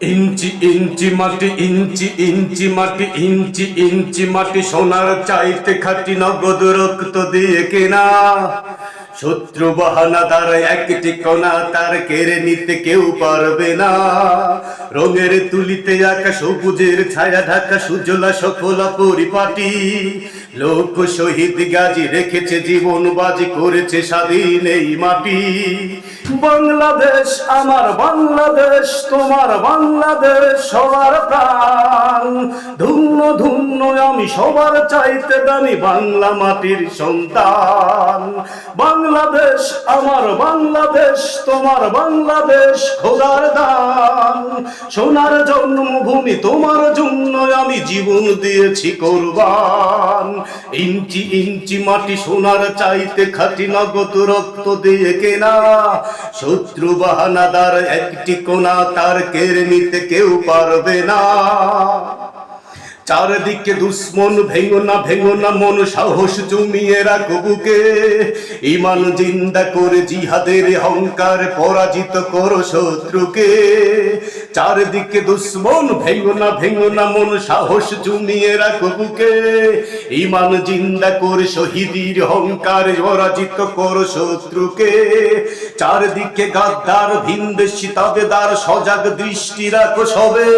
ইঞ্চি ইঞ্চি মাটি, ইঞ্চি ইঞ্চি মাটি, ইঞ্চি ইঞ্চি মাটি, সোনার চাইতে খাটি নগদ রক্ত দিয়ে কেনা। শত্রু বাহানা তার একটি কণা তার কেড়ে নিতে কেউ পারবে না। রঙের তুলিতে আঁকা সবুজের ছায়া ঢাকা সুজলা সফলা পরিপাটি। লোক শহীদ গাজী রেখেছে জীবন বাজি করেছে স্বাধীন এই মাটি। বাংলাদেশ, আমার বাংলাদেশ, তোমার বাংলাদেশ সবার প্রাণ। ধুন্য ধুন্য, আমি সবার চাইতে দামি বাংলা মাটির সন্তান। বাংলাদেশ, আমার বাংলাদেশ, তোমার বাংলাদেশ খোদার দান। সোনার জন্মভূমি তোমার জন্য আমি জীবন দিয়েছি কোরবান। ইঞ্চি ইঞ্চি মাটি সোনার চাইতে খাটি নগদ রক্ত দিয়ে কেনা। শত্রু বাহানাদার একটি কোনা তার কেড়ে নিতে কেউ পারবে না। চারদিকে দুশ্মন, ভেঙো না ভেঙো না, মন সাহস জমিয়ে রাখো বুকে। ইমান জিন্দা করে জিহাদের অহংকার পরাজিত করো শত্রুকে। চারদিকে দুশ্মন, ভেঙো না ভেঙো না, মন সাহস জমিয়ে রাখো বুকে। ইমান জিন্দা করে শহীদের অহংকার পরাজিত করো শত্রুকে। চারদিকে গাদ্দার ভিনদেশি তাবেদার, সজাগ দৃষ্টি রাখো সবে।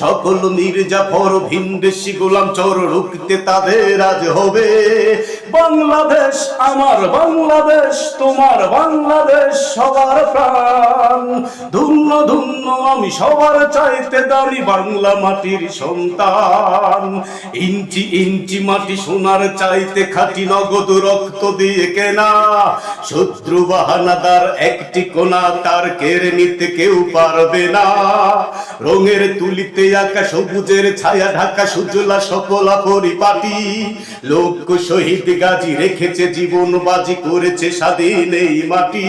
সকল মির্জাফর ভিনদেশি গোলাম চোর রুখতে তাদের আজ হবে। বাংলাদেশ আমার বাংলাদেশ, তোমার বাংলাদেশ সবার প্রাণ। ধুন্য ধুন্য, আমি সবার চাইতে দাঁড়ি বাংলা মাটির সন্তান। ইঞ্চি ইঞ্চি মাটি সোনার চাইতে খাটি নগদ রক্ত দিয়ে কেনা। শত্রু বাহানাদার একটি কোনা, তার কেড়ে নিতে কেউ পারবে না। রঙের তুলিতে আঁকা সবুজের ছায়া ঢাকা সুজলা সফলা পরিপাটি। লোক শহীদ গাজী রেখেছে জীবন বাজি করেছে স্বাধীন এই মাটি।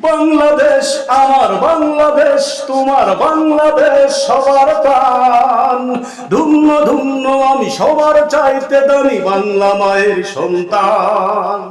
বাংলাদেশ, আমার বাংলাদেশ, তোমার বাংলাদেশ, সবার প্রাণ। ধুন্য ধুন্য, আমি সবার চাইতে দামি বাংলা মায়ের সন্তান।